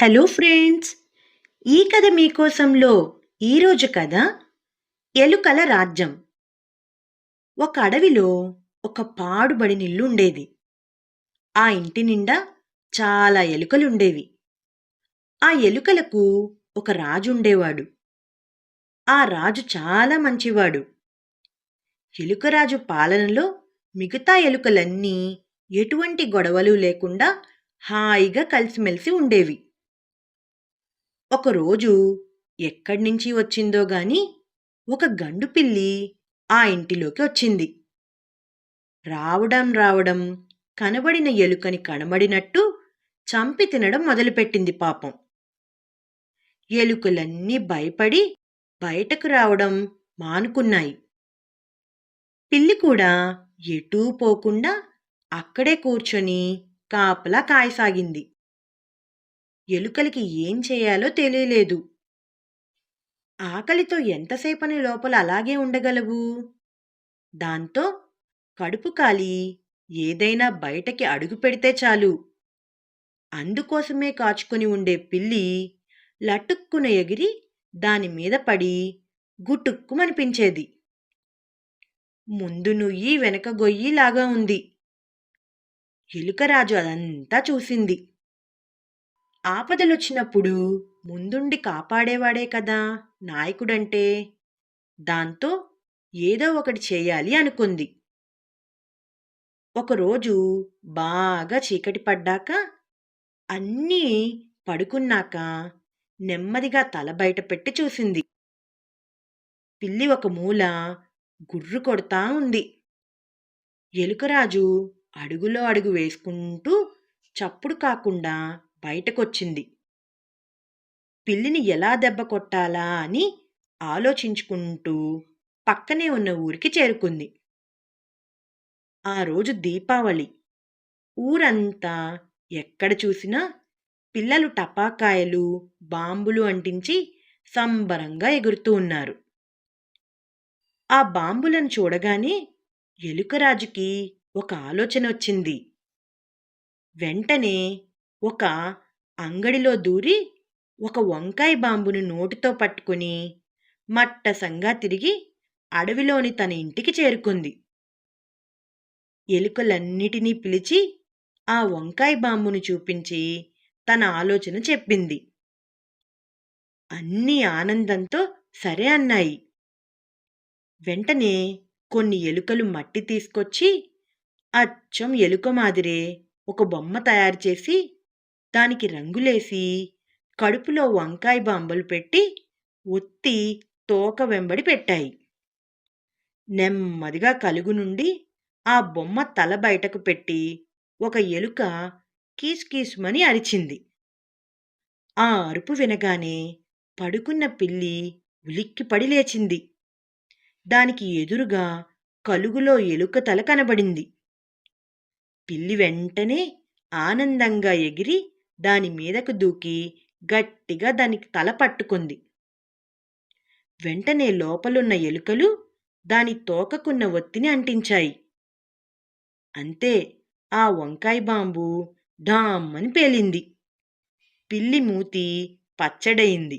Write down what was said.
Hello friends ఈ కథ మీకోసంలో ఈరోజు కథ ఎలుకల రాజ్యం. ఒక అడవిలో ఒక పాడుబడి ఇల్లు ఉండేది ఆ ఇంటి నిండా చాలా ఎలుకలుండేవి. ఆ ఎలుకలకు ఒక రాజు ఉండేవాడు ఆ రాజు చాలా మంచివాడు. ఎలుకరాజు పాలనలో మిగతా ఎలుకలన్నీ ఎటువంటి గొడవలు లేకుండా హాయిగా కలిసిమెలిసి ఉండేవి. ఒకరోజు ఎక్కడ్నించి వచ్చిందో గాని ఒక గండు పిల్లి ఆ ఇంటిలోకి వచ్చింది. రావడం రావడం కనబడిన ఎలుకని కనబడినట్టు చంపి తినడం మొదలుపెట్టింది పాపం. ఎలుకలన్నీ భయపడి బయటకు రావడం మానుకున్నాయి. పిల్లి కూడా ఎటూ పోకుండా అక్కడే కూర్చొని కాపలా కాయసాగింది. ఎలుకలకి ఏం చేయాలో తెలియలేదు. ఆకలితో ఎంతసేపని లోపల అలాగే ఉండగలవు? దాంతో కడుపు కాలి ఏదైనా బయటకి అడుగు పెడితే చాలు. అందుకోసమే కాచుకొని ఉండే పిల్లి లటుక్కున ఎగిరి దాని మీద పడి గుటుక్కుమనిపించేది. ముందు నుయ్యి వెనక గొయ్యిలాగా ఉంది. ఎలుకరాజు అదంతా చూసింది. ఆపదలొచ్చినప్పుడు ముందుండి కాపాడేవాడే కదా నాయకుడంటే. దాంతో ఏదో ఒకటి చేయాలి అనుకుంది. ఒకరోజు బాగా చీకటి పడ్డాక అన్నీ పడుకున్నాక నెమ్మదిగా తల బయట పెట్టి చూసింది. పిల్లి ఒక మూల గుర్రు కొడతా ఉంది. ఎలుకరాజు అడుగులో అడుగు వేసుకుంటూ చప్పుడు కాకుండా బయటకొచ్చింది. పిల్లిని ఎలా దెబ్బ కొట్టాలా? అని ఆలోచించుకుంటూ పక్కనే ఉన్న ఊరికి చేరుకుంది. ఆ రోజు దీపావళి. ఊరంతా ఎక్కడ చూసినా పిల్లలు టపాకాయలు బాంబులు అంటించి సంబరంగా ఎగురుతూ ఉన్నారు. ఆ బాంబులను చూడగానే ఎలుకరాజుకి ఒక ఆలోచన వచ్చింది వెంటనే ఒక అంగడిలో దూరి ఒక వంకాయ బాంబును నోటితో పట్టుకుని మట్టసంగా తిరిగి అడవిలోని తన ఇంటికి చేరుకుంది. ఎలుకలన్నిటినీ పిలిచి ఆ వంకాయ బాంబును చూపించి తన ఆలోచన చెప్పింది. అన్నీ ఆనందంతో సరే అన్నాయి. వెంటనే కొన్ని ఎలుకలు మట్టి తీసుకొచ్చి అచ్చం ఎలుక మాదిరే ఒక బొమ్మ తయారు చేసి దానికి రంగులేసి కడుపులో వంకాయ బాంబులు పెట్టి ఒత్తి తోక వెంబడి పెట్టాయి. నెమ్మదిగా కలుగు నుండి ఆ బొమ్మ తల బయటకు పెట్టి ఒక ఎలుక కీసుకీసుమని అరిచింది. ఆ అరుపు వినగానే పడుకున్న పిల్లి ఉలిక్కిపడి లేచింది. దానికి ఎదురుగా కలుగులో ఎలుక తల కనబడింది. పిల్లి వెంటనే ఆనందంగా ఎగిరి దాని మీదకు దూకి గట్టిగా దానికి తల పట్టుకుంది. వెంటనే లోపలున్న ఎలుకలు దాని తోకకున్న ఒత్తిని అంటించాయి. అంతే ఆ వంకాయ బాంబు ఢామ్మని పేలింది. పిల్లి మూతి పచ్చడయింది.